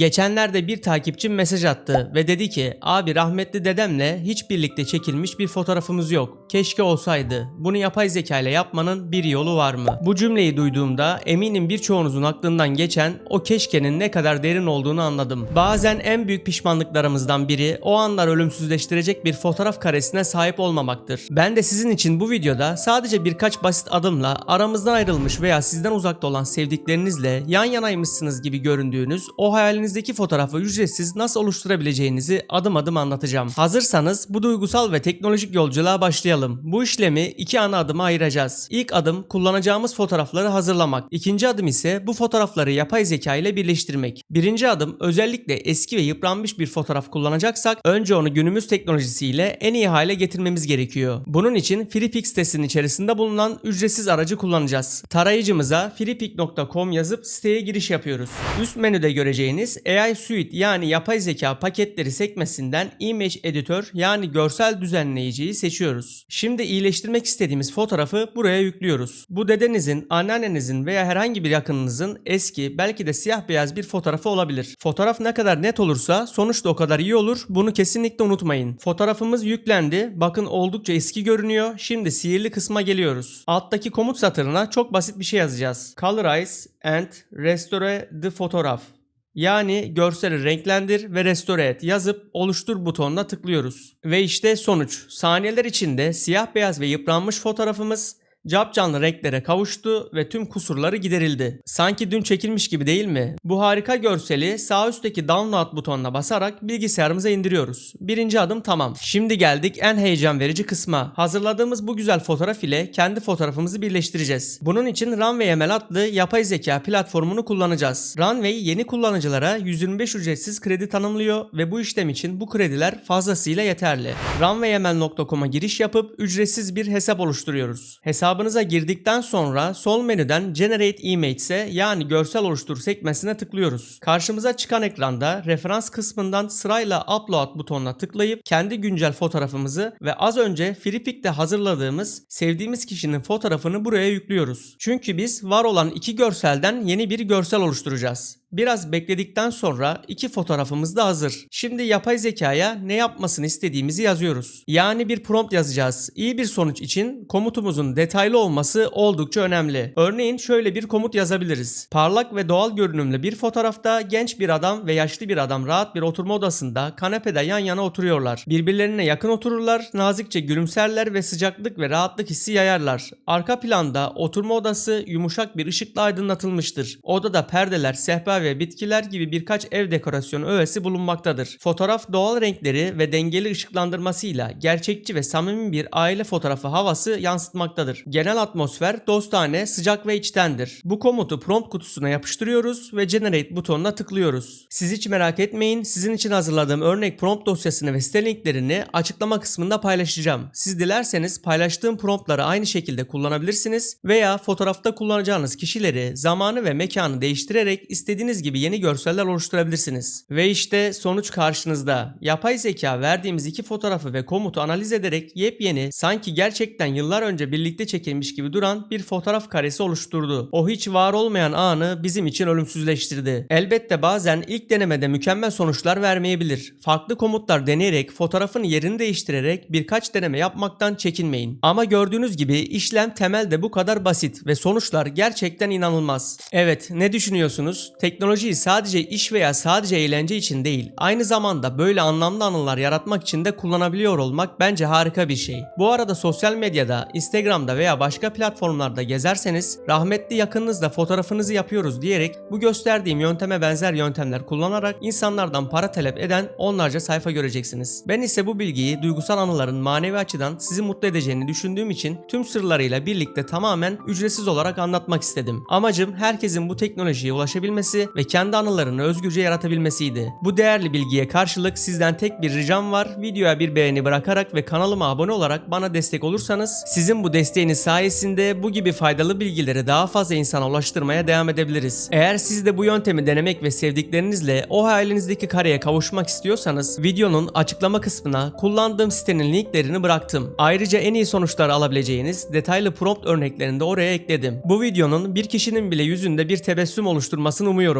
Geçenlerde bir takipçim mesaj attı ve dedi ki abi rahmetli dedemle hiç birlikte çekilmiş bir fotoğrafımız yok. Keşke olsaydı. Bunu yapay zeka ile yapmanın bir yolu var mı? Bu cümleyi duyduğumda eminim birçoğunuzun aklından geçen o keşkenin ne kadar derin olduğunu anladım. Bazen en büyük pişmanlıklarımızdan biri o anlar ölümsüzleştirecek bir fotoğraf karesine sahip olmamaktır. Ben de sizin için bu videoda sadece birkaç basit adımla aramızdan ayrılmış veya sizden uzakta olan sevdiklerinizle yan yanaymışsınız gibi göründüğünüz o hayalinizdeki fotoğrafı ücretsiz nasıl oluşturabileceğinizi adım adım anlatacağım. Hazırsanız bu duygusal ve teknolojik yolculuğa başlayalım. Bu işlemi iki ana adıma ayıracağız. İlk adım kullanacağımız fotoğrafları hazırlamak. İkinci adım ise bu fotoğrafları yapay zeka ile birleştirmek. Birinci adım özellikle eski ve yıpranmış bir fotoğraf kullanacaksak önce onu günümüz teknolojisiyle en iyi hale getirmemiz gerekiyor. Bunun için FreePic sitesinin içerisinde bulunan ücretsiz aracı kullanacağız. Tarayıcımıza freepik.com yazıp siteye giriş yapıyoruz. Üst menüde göreceğiniz AI Suite yani yapay zeka paketleri sekmesinden Image Editor yani görsel düzenleyiciyi seçiyoruz. Şimdi iyileştirmek istediğimiz fotoğrafı buraya yüklüyoruz. Bu dedenizin, anneannenizin veya herhangi bir yakınınızın eski belki de siyah beyaz bir fotoğrafı olabilir. Fotoğraf ne kadar net olursa sonuç da o kadar iyi olur. Bunu kesinlikle unutmayın. Fotoğrafımız yüklendi. Bakın oldukça eski görünüyor. Şimdi sihirli kısma geliyoruz. Alttaki komut satırına çok basit bir şey yazacağız. Colorize and restore the photograph. Yani görseli renklendir ve restore et yazıp oluştur butonuna tıklıyoruz. Ve işte sonuç. Saniyeler içinde siyah beyaz ve yıpranmış fotoğrafımız Capcanlı renklere kavuştu ve tüm kusurları giderildi. Sanki dün çekilmiş gibi değil mi? Bu harika görseli sağ üstteki download butonuna basarak bilgisayarımıza indiriyoruz. Birinci adım tamam. Şimdi geldik en heyecan verici kısma. Hazırladığımız bu güzel fotoğraf ile kendi fotoğrafımızı birleştireceğiz. Bunun için Runway ML adlı yapay zeka platformunu kullanacağız. Runway yeni kullanıcılara 125 ücretsiz kredi tanımlıyor ve bu işlem için bu krediler fazlasıyla yeterli. runwayml.com'a giriş yapıp ücretsiz bir hesap oluşturuyoruz. Hesabınıza girdikten sonra sol menüden Generate Image'e yani görsel oluştur sekmesine tıklıyoruz. Karşımıza çıkan ekranda referans kısmından sırayla Upload butonuna tıklayıp kendi güncel fotoğrafımızı ve az önce FreePic'te hazırladığımız sevdiğimiz kişinin fotoğrafını buraya yüklüyoruz. Çünkü biz var olan iki görselden yeni bir görsel oluşturacağız. Biraz bekledikten sonra iki fotoğrafımız da hazır. Şimdi yapay zekaya ne yapmasını istediğimizi yazıyoruz. Yani bir prompt yazacağız. İyi bir sonuç için komutumuzun detaylı olması oldukça önemli. Örneğin şöyle bir komut yazabiliriz. Parlak ve doğal görünümlü bir fotoğrafta genç bir adam ve yaşlı bir adam rahat bir oturma odasında kanepede yan yana oturuyorlar. Birbirlerine yakın otururlar, nazikçe gülümserler ve sıcaklık ve rahatlık hissi yayarlar. Arka planda oturma odası yumuşak bir ışıkla aydınlatılmıştır. Odada perdeler, sehpa ve bitkiler gibi birkaç ev dekorasyonu öğesi bulunmaktadır. Fotoğraf doğal renkleri ve dengeli ışıklandırmasıyla gerçekçi ve samimi bir aile fotoğrafı havası yansıtmaktadır. Genel atmosfer dostane, sıcak ve içtendir. Bu komutu prompt kutusuna yapıştırıyoruz ve generate butonuna tıklıyoruz. Siz hiç merak etmeyin, sizin için hazırladığım örnek prompt dosyasını ve site linklerini açıklama kısmında paylaşacağım. Siz dilerseniz paylaştığım promptları aynı şekilde kullanabilirsiniz veya fotoğrafta kullanacağınız kişileri, zamanı ve mekanı değiştirerek istediğiniz gibi yeni görseller oluşturabilirsiniz. Ve işte sonuç karşınızda. Yapay zeka verdiğimiz iki fotoğrafı ve komutu analiz ederek yepyeni, sanki gerçekten yıllar önce birlikte çekilmiş gibi duran bir fotoğraf karesi oluşturdu. O hiç var olmayan anı bizim için ölümsüzleştirdi. Elbette bazen ilk denemede mükemmel sonuçlar vermeyebilir. Farklı komutlar deneyerek, fotoğrafın yerini değiştirerek birkaç deneme yapmaktan çekinmeyin. Ama gördüğünüz gibi işlem temelde bu kadar basit ve sonuçlar gerçekten inanılmaz. Evet, ne düşünüyorsunuz? Teknolojiyi sadece iş veya sadece eğlence için değil, aynı zamanda böyle anlamlı anılar yaratmak için de kullanabiliyor olmak bence harika bir şey. Bu arada sosyal medyada, Instagram'da veya başka platformlarda gezerseniz rahmetli yakınınızla fotoğrafınızı yapıyoruz diyerek bu gösterdiğim yönteme benzer yöntemler kullanarak insanlardan para talep eden onlarca sayfa göreceksiniz. Ben ise bu bilgiyi duygusal anıların manevi açıdan sizi mutlu edeceğini düşündüğüm için tüm sırlarıyla birlikte tamamen ücretsiz olarak anlatmak istedim. Amacım herkesin bu teknolojiye ulaşabilmesi ve kendi anılarını özgürce yaratabilmesiydi. Bu değerli bilgiye karşılık sizden tek bir ricam var. Videoya bir beğeni bırakarak ve kanalıma abone olarak bana destek olursanız sizin bu desteğiniz sayesinde bu gibi faydalı bilgileri daha fazla insana ulaştırmaya devam edebiliriz. Eğer siz de bu yöntemi denemek ve sevdiklerinizle o hayalinizdeki kareye kavuşmak istiyorsanız videonun açıklama kısmına kullandığım sitenin linklerini bıraktım. Ayrıca en iyi sonuçlar alabileceğiniz detaylı prompt örneklerini de oraya ekledim. Bu videonun bir kişinin bile yüzünde bir tebessüm oluşturmasını umuyorum.